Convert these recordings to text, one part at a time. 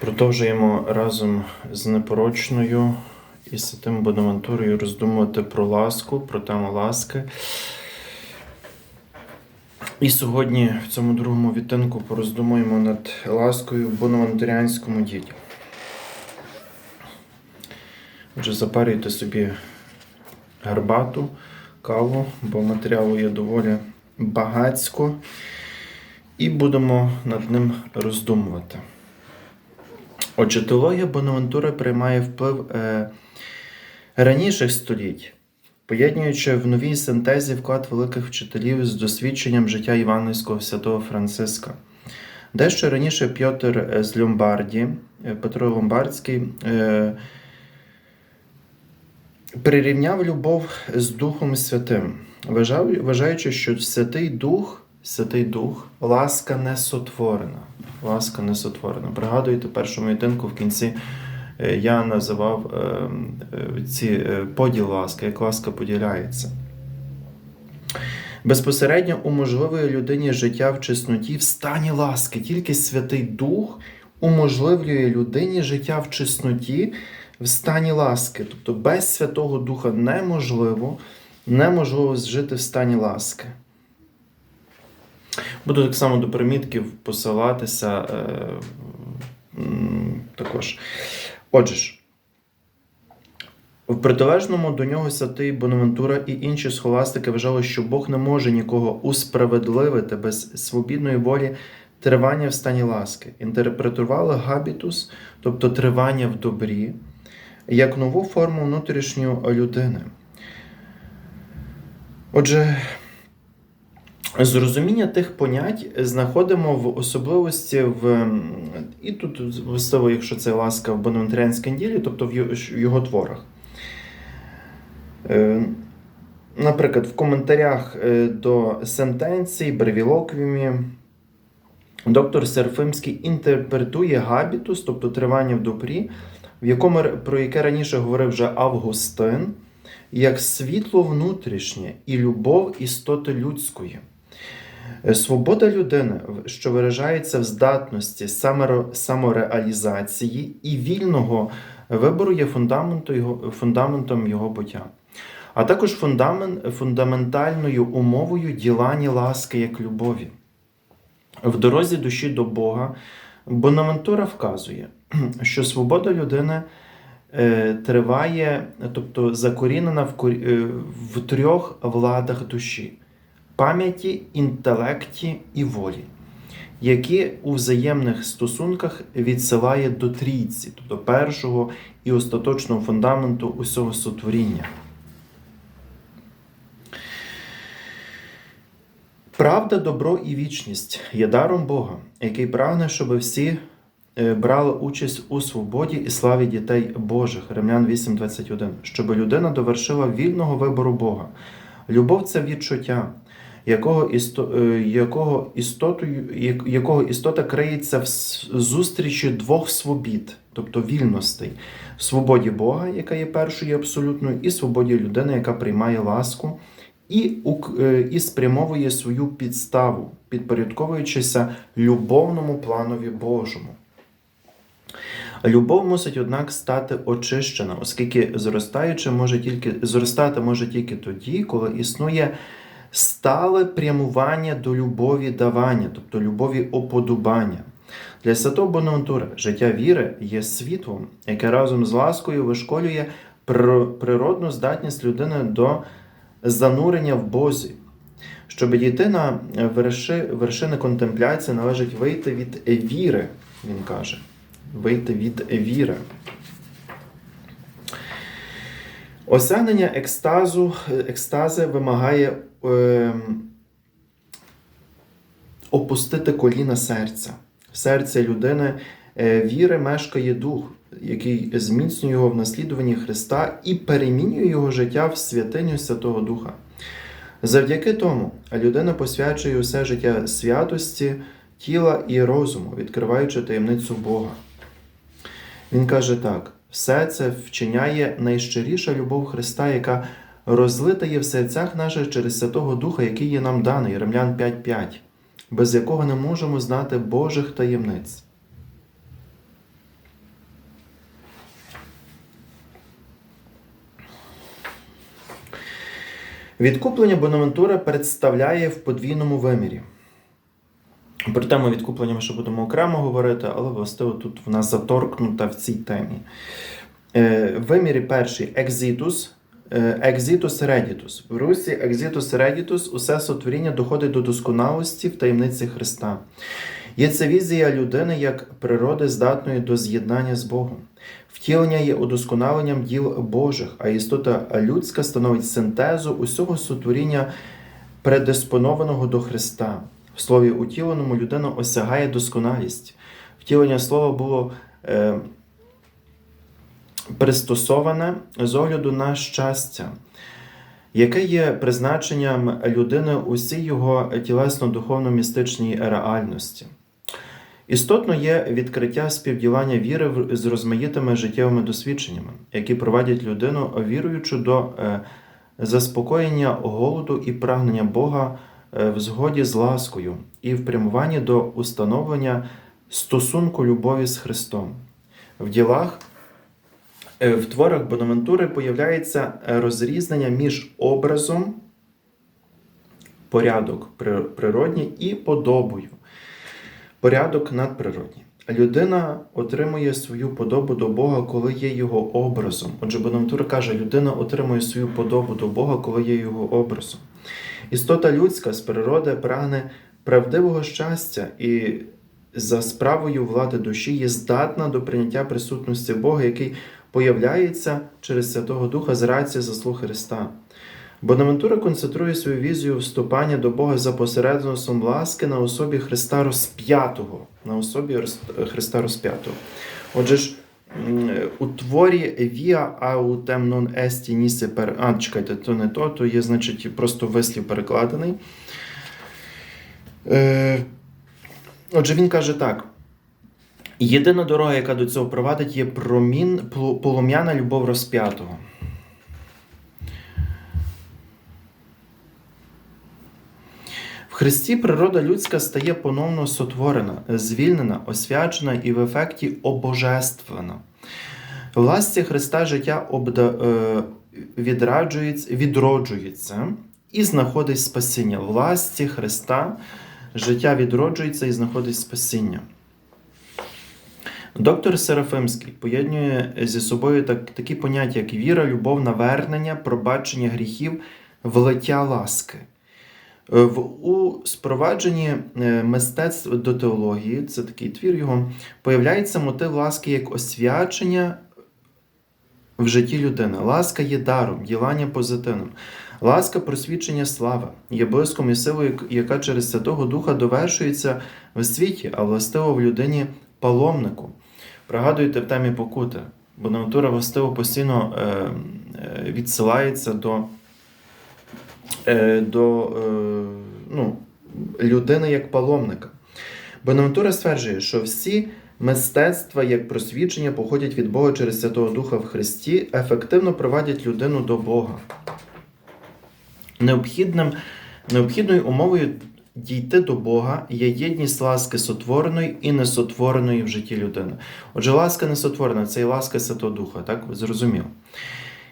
Продовжуємо разом з непорочною і святим Бонавентурою роздумувати про ласку, про тему ласки. І сьогодні в цьому другому відтинку пороздумуємо над ласкою в бонавентуріанському ділі. Отже, запарюйте собі гарбату, каву, бо матеріалу є доволі багацько, і будемо над ним роздумувати. Отже, теологія Бонавентури приймає вплив е, раніших століть, поєднуючи в новій синтезі вклад великих вчителів з досвідченням життя Івангельського святого Франциска. Дещо раніше Пьотр з Ломбарді, е, Петро Ломбардський, е, прирівняв любов з Духом Святим, вважаючи, що Святий Дух, Святий Дух, ласка не сотворена. Ласка не сотворена. Пригадуєте, першому єдинку в кінці е, я називав е, е, ці поділ ласки, як ласка поділяється. Безпосередньо уможливує людині життя в чесноті в стані ласки. Тільки Святий Дух уможливлює людині життя в чесноті в стані ласки. Тобто без Святого Духа неможливо, неможливо жити в стані ласки. Буду так само до примітків посилатися е, також. Отже ж, в протилежному до нього святий Бонавентура і інші схоластики вважали, що Бог не може нікого усправедливити без свобідної волі тривання в стані ласки. Інтерпретували габітус, тобто тривання в добрі, як нову форму внутрішньої людини. Отже, Зрозуміння тих понять знаходимо в особливості в і тут властиво, якщо це ласка в Бонавентріанській ділі, тобто в його- творах. Е, Наприклад, в коментарях е, до сентенцій, бревілоквімі, доктор Серфимський інтерпретує габітус, тобто тривання в добрі, в якому про яке раніше говорив вже Августин, як світло внутрішнє і любов істоти людської. Е, Свобода людини, що виражається в здатності самореалізації і вільного вибору, є фундаментом його, буття, а також фундамент, фундаментальною умовою ділання ласки як любові. В дорозі душі до Бога Бонавентура вказує, що свобода людини е, триває, тобто закорінена в, е, в трьох владах душі пам'яті, інтелекті і волі, які у взаємних стосунках відсилає до трійці, тобто першого і остаточного фундаменту усього сотворіння. Правда, добро і вічність є даром Бога, який прагне, щоб всі е, брали участь у свободі і славі дітей Божих, Римлян 8.21, щоб людина довершила вільного вибору Бога. Любов це відчуття, якого, істо, е, якого, істотою, якого істота криється в зустрічі двох свобід, тобто вільностей, в свободі Бога, яка є першою абсолютною, і свободі людини, яка приймає ласку і, е, і спрямовує свою підставу, підпорядковуючися любовному планові Божому. Любов мусить, однак, стати очищена, оскільки зростаючи може тільки, зростати може тільки тоді, коли існує стале прямування до любові давання, тобто любові оподобання. Для святого Бонавентури життя віри є світлом, яке разом з ласкою вишколює природну здатність людини до занурення в Бозі. Щоб дійти на верши, вершини контемпляції, належить вийти від віри, він каже. Вийти від віри. Осягнення екстазу, екстази вимагає е, опустити коліна серця. В серці людини е, віри мешкає дух, який зміцнює його в наслідуванні Христа і перемінює його життя в святиню Святого Духа. Завдяки тому людина посвячує усе життя святості, тіла і розуму, відкриваючи таємницю Бога. Він каже так: все це вчиняє найщиріша любов Христа, яка розлита є в серцях наших через Святого Духа, який є нам даний, Ремлян 5:5, без якого не можемо знати Божих таємниць. Відкуплення Бонавентура представляє в подвійному вимірі. Про тему відкуплення ми ще будемо окремо говорити, але властиво тут вона заторкнута в цій темі. Е, вимірі перший екзитус екзитус редітус. В Русі екзитус редітус усе сотворіння доходить до досконалості в таємниці Христа. Є це візія людини як природи, здатної до з'єднання з Богом. Втілення є удосконаленням діл Божих, а істота людська становить синтезу усього сотворіння предиспонованого до Христа. В слові утіленому людина осягає досконалість. Втілення слова було е, пристосоване з огляду на щастя, яке є призначенням людини усій його тілесно-духовно-містичній реальності. Істотно є відкриття співділання віри з розмаїтими життєвими досвідченнями, які провадять людину віруючу до е, заспокоєння голоду і прагнення Бога е, в згоді з ласкою і в прямуванні до установлення стосунку любові з Христом. В ділах, в творах Бонавентури появляється е, розрізнення між образом, порядок природній і подобою порядок надприродній. Людина отримує свою подобу до Бога, коли є його образом. Отже, Бонавентура каже, людина отримує свою подобу до Бога, коли є його образом. Істота людська з природи прагне правдивого щастя і за справою влади душі є здатна до прийняття присутності Бога, який появляється через Святого Духа з рації заслуг Христа. Бонавентура концентрує свою візію вступання до Бога за посередництвом ласки на особі Христа розп'ятого. На особі Христа розп'ятого. Отже ж, у творі Via autem non esti nisi per... А, чекайте, то не то, то є, значить, просто вислів перекладений. Е, Отже, він каже так. Єдина дорога, яка до цього провадить, є промін, полум'яна любов розп'ятого. В Христі природа людська стає поновно сотворена, звільнена, освячена і в ефекті обожествлена. В ласці Христа життя обда... е, відраджується, відроджується і знаходить спасіння. В ласці Христа життя відроджується і знаходить спасіння. Доктор Серафимський поєднує зі собою так, такі поняття, як віра, любов, навернення, пробачення гріхів, влиття ласки. Е, В у спровадженні е, мистецтв до теології, це такий твір його, появляється мотив ласки як освячення в житті людини. Ласка є даром, ділання позитивним. Ласка просвідчення слави, є блиском і силою, яка через Святого Духа довершується в світі, а властиво в людині паломнику. Пригадуйте в темі покути, бо натура властиво постійно е, е, відсилається до е, до ну, людини як паломника. Бонавентура стверджує, що всі мистецтва як просвідчення походять від Бога через Святого Духа в Христі, ефективно приводять людину до Бога. Необхідним, необхідною умовою дійти до Бога є єдність ласки сотвореної і несотвореної в житті людини. Отже, ласка несотворена це і ласка Святого Духа, так зрозуміло.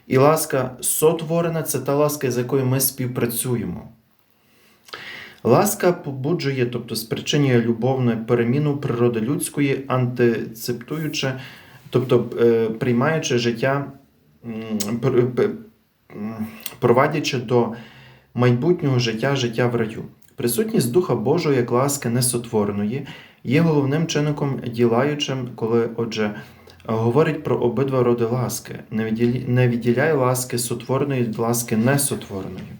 І ласка сотворена це та ласка, з якою ми співпрацюємо. Ласка побуджує, тобто спричинює любовну переміну природи людської, антицептуючи, тобто е, приймаючи життя, провадячи до майбутнього життя, життя в раю. Присутність Духа Божого як ласки несотвореної є головним чинником ділаючим, коли, отже, говорить про обидва роди ласки, не відділя- не відділяє ласки сотвореної від ласки несотвореної.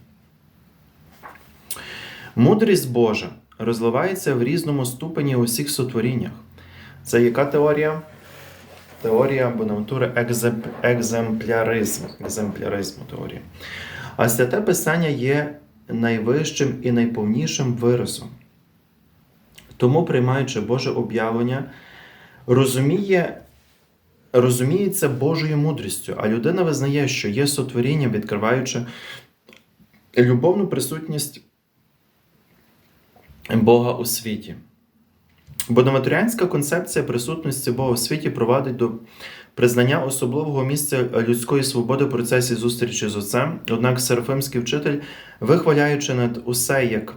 Мудрість Божа розливається в різному ступені у всіх сотворіннях. Це яка теорія? Теорія Бонавентури екземпляризму. Екземпляризму теорія. А святе Писання є найвищим і найповнішим виразом. Тому, приймаючи Боже об'явлення, розуміє, розуміється Божою мудрістю, а людина визнає, що є сотворіння, відкриваючи любовну присутність Бога у світі. Бонаваторіанська концепція присутності Бога в світі провадить до признання особливого місця людської свободи в процесі зустрічі з Отцем. Однак Серафимський вчитель, вихваляючи над усе як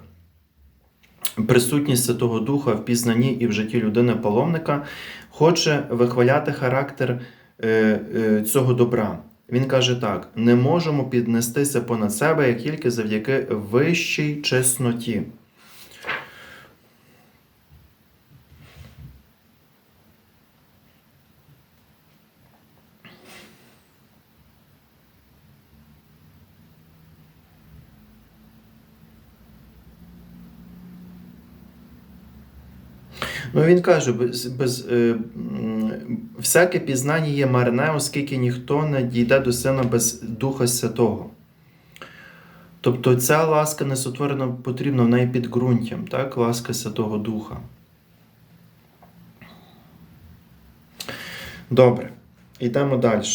присутність Святого Духа в пізнанні і в житті людини паломника, хоче вихваляти характер е, е, цього добра. Він каже так: не можемо піднестися понад себе як тільки завдяки вищій чесноті. Ну, він каже, без, без, е, всяке пізнання є марне, оскільки ніхто не дійде до сина без Духа Святого. Тобто ця ласка не сотворена потрібна в неї підґрунтям, так? ласка Святого Духа. Добре, йдемо далі.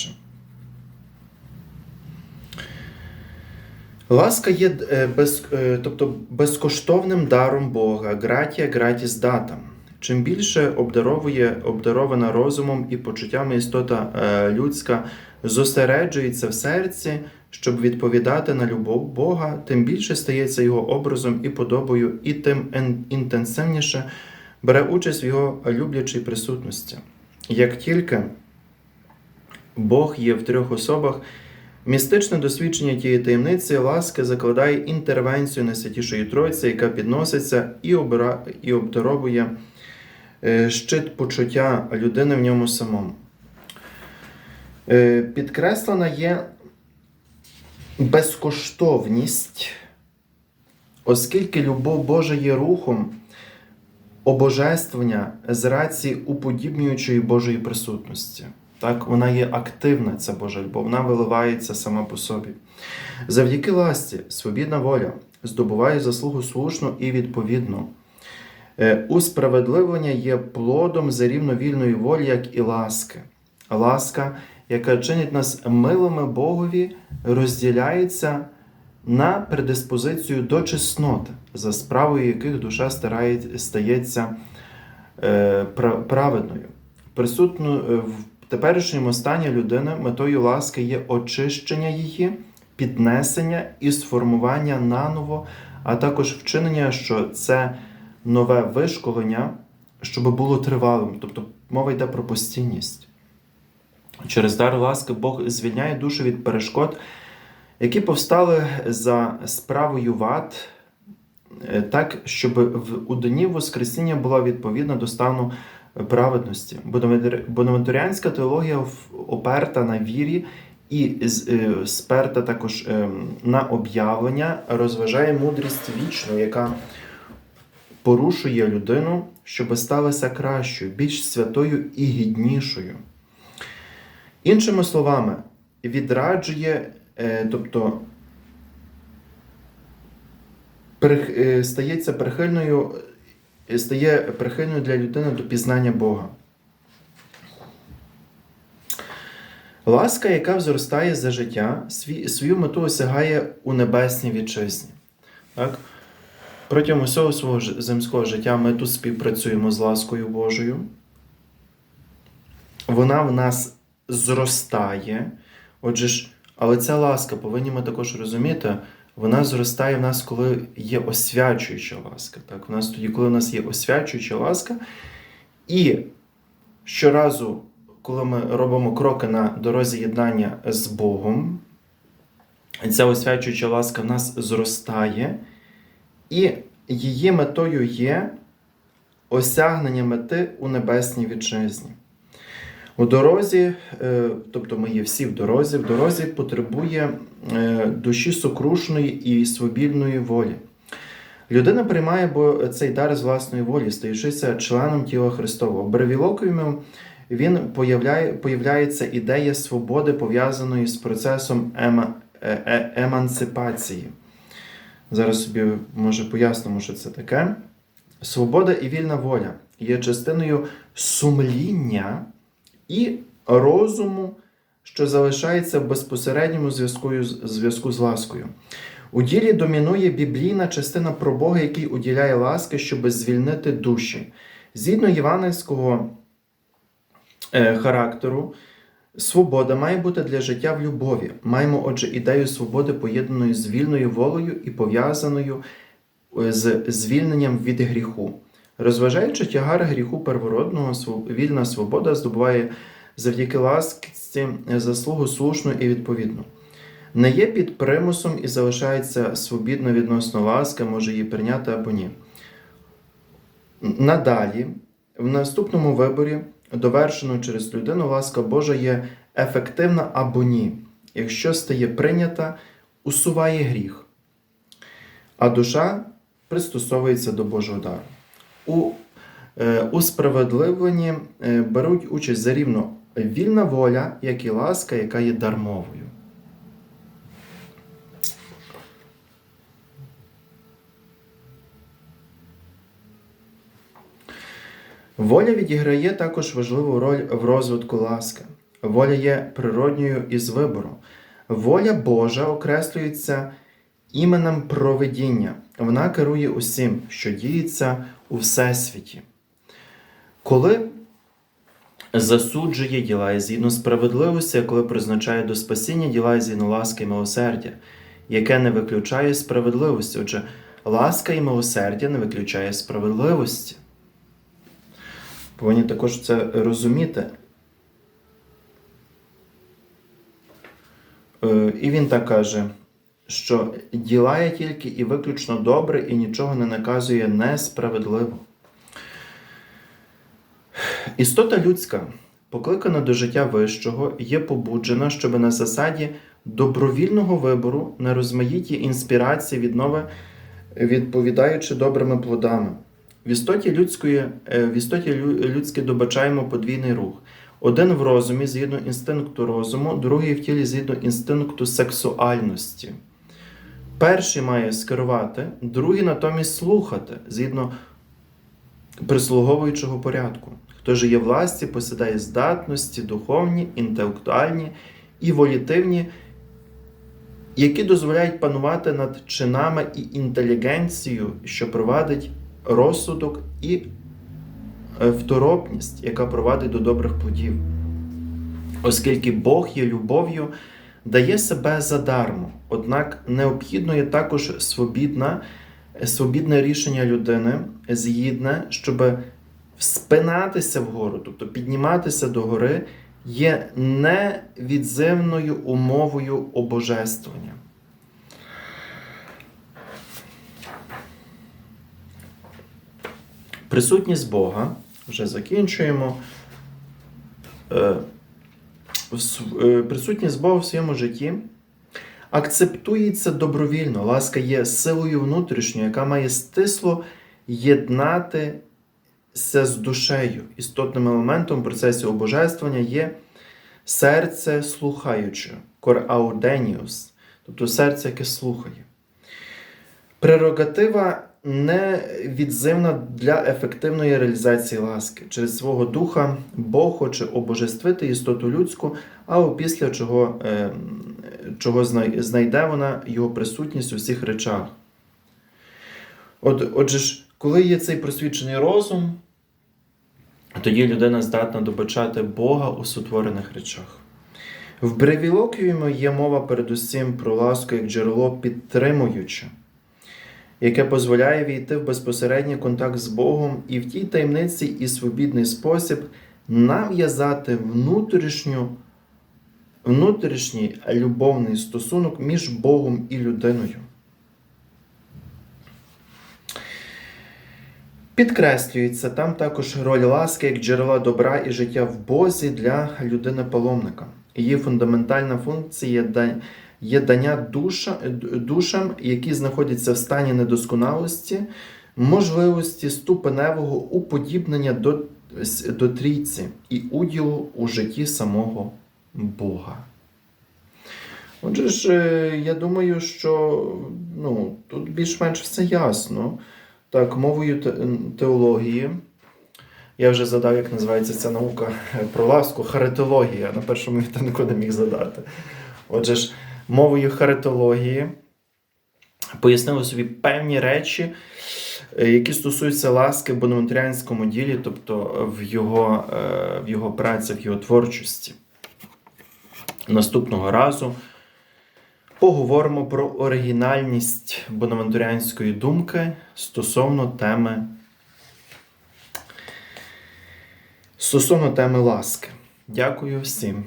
Ласка є е, без, е, тобто безкоштовним даром Бога, гратія гратіс датам. Чим більше обдаровує обдарована розумом і почуттями істота е, людська зосереджується в серці, щоб відповідати на любов Бога, тим більше стається його образом і подобою, і тим інтенсивніше бере участь в його люблячій присутності. Як тільки Бог є в трьох особах, містичне досвідчення тієї таємниці ласки закладає інтервенцію Найсвятішої Тройці, яка підноситься і, обира... і обдаровує щит почуття людини в ньому самому. Е, Підкреслена є безкоштовність, оскільки любов Божа є рухом обожествлення з рації уподібнюючої Божої присутності. Так, вона є активна, ця Божа любов, вона виливається сама по собі. Завдяки ласті, свобідна воля здобуває заслугу слушну і відповідну. Е, Усправедливлення є плодом зарівновільної волі, як і ласки. Ласка, яка чинить нас милими Богові, розділяється на предиспозицію до чесноти, за справою яких душа стається е, праведною. Присутно е, в теперішньому стані людини метою ласки є очищення її, піднесення і сформування наново, а також вчинення, що це нове вишколення, щоб було тривалим. Тобто мова йде про постійність. Через дар ласки Бог звільняє душу від перешкод, які повстали за справою вад, е, так, щоб в у дні Воскресіння була відповідна до стану праведності. Бонавентур- Бонавентуріанська теологія оперта на вірі і е, сперта також ем, на об'явлення розважає мудрість вічну, яка порушує людину, щоб сталася кращою, більш святою і гіднішою. Іншими словами, відраджує, е, тобто е, стається прихильною, е, стає прихильною для людини до пізнання Бога. Ласка, яка взростає за життя, свою мету осягає у небесній вітчизні. Так? Протягом усього свого земського життя ми тут співпрацюємо з ласкою Божою. Вона в нас зростає. Отже ж, але ця ласка, повинні ми також розуміти, вона зростає в нас, коли є освячуюча ласка. Так? У нас тоді, коли в нас є освячуюча ласка, і щоразу, коли ми робимо кроки на дорозі єднання з Богом, ця освячуюча ласка в нас зростає, і її метою є осягнення мети у небесній вітчизні. У дорозі, е, тобто ми є всі в дорозі, в дорозі потребує е, душі сокрушної і свобільної волі. Людина приймає цей дар з власної волі, стаючися членом тіла Христового. В Бревілоквімі він появляє, появляється ідея свободи, пов'язаної з процесом ема, е, е, емансипації. Зараз собі може пояснимо, що це таке. Свобода і вільна воля є частиною сумління і розуму, що залишається в безпосередньому зв'язку, зв'язку з ласкою. У ділі домінує біблійна частина про Бога, який уділяє ласки, щоб звільнити душі. Згідно євангельського е, характеру, свобода має бути для життя в любові. Маємо, отже, ідею свободи, поєднаної з вільною волею і пов'язаною е, з звільненням від гріху. Розважаючи тягар гріху первородного, вільна свобода здобуває завдяки ласці заслугу слушну і відповідну. Не є під примусом і залишається свобідно відносно ласки, може її прийняти або ні. Надалі, в наступному виборі, довершено через людину, ласка Божа є ефективна або ні. Якщо стає прийнята, усуває гріх, а душа пристосовується до Божого дару. У е, усправедливленні е, беруть участь зарівно вільна воля, як і ласка, яка є дармовою. Воля відіграє також важливу роль в розвитку ласки. Воля є природньою із вибору. Воля Божа окреслюється іменем провидіння. Вона керує усім, що діється у всесвіті. Коли засуджує діла і згідно справедливості, коли призначає до спасіння діла і згідно ласки і милосердя, яке не виключає справедливості. Отже, ласка і милосердя не виключає справедливості. Повинні також це розуміти. Е, І він так каже, що діла є тільки і виключно добре, і нічого не наказує несправедливо. Істота людська, покликана до життя вищого, є побуджена, щоб на засаді добровільного вибору на розмаїті інспірації віднови, відповідаючи добрими плодами. В істоті людської, е, в істоті лю- людській добачаємо подвійний рух. Один в розумі згідно інстинкту розуму, другий в тілі згідно інстинкту сексуальності. Перший має скерувати, другий натомість слухати згідно прислуговуючого порядку. Хто ж є власті, посідає здатності духовні, інтелектуальні і волітивні, які дозволяють панувати над чинами і інтелігенцією, що провадить розсудок і е, второпність, яка провадить до добрих плодів. Оскільки Бог є любов'ю, дає себе задармо, однак необхідно є також свобідна, свобідне рішення людини, згідне, щоб вспинатися вгору, тобто підніматися до гори, є невідземною умовою обожествлення. Присутність Бога, вже закінчуємо. Е, е, Присутність Бога в своєму житті акцептується добровільно. Ласка є силою внутрішньою, яка має стисло єднатися з душею. Істотним елементом в процесі обожествлення є серце слухаюче, корауденіус, тобто серце, яке слухає. Прерогатива невідземна для ефективної реалізації ласки. Через свого духа Бог хоче обожествити істоту людську, а опісля чого, е, чого знайде вона його присутність у всіх речах. От, отже ж, коли є цей просвічений розум, тоді людина здатна добачати Бога у сотворених речах. В бревілоквіумі є мова передусім про ласку як джерело підтримуюче, яке дозволяє війти в безпосередній контакт з Богом і в тій таємниці і свобідний спосіб нав'язати внутрішню, внутрішній любовний стосунок між Богом і людиною. Підкреслюється там також роль ласки як джерела добра і життя в Бозі для людини-паломника. Її фундаментальна функція є дання душа, душам, які знаходяться в стані недосконалості, можливості ступеневого уподібнення до, до трійці і уділу у житті самого Бога. Отже ж, е, я думаю, що ну, тут більш-менш все ясно. Так, мовою теології. Я вже задав, як називається ця наука е, про ласку, харитологія. На першому вітанку не міг задати. Отже ж, мовою харитології пояснили собі певні речі, е, які стосуються ласки в бонавентаріанському ділі, тобто в його, е, в його працях, в його творчості. Наступного разу поговоримо про оригінальність бонавентуріанської думки стосовно теми стосовно теми ласки. Дякую всім.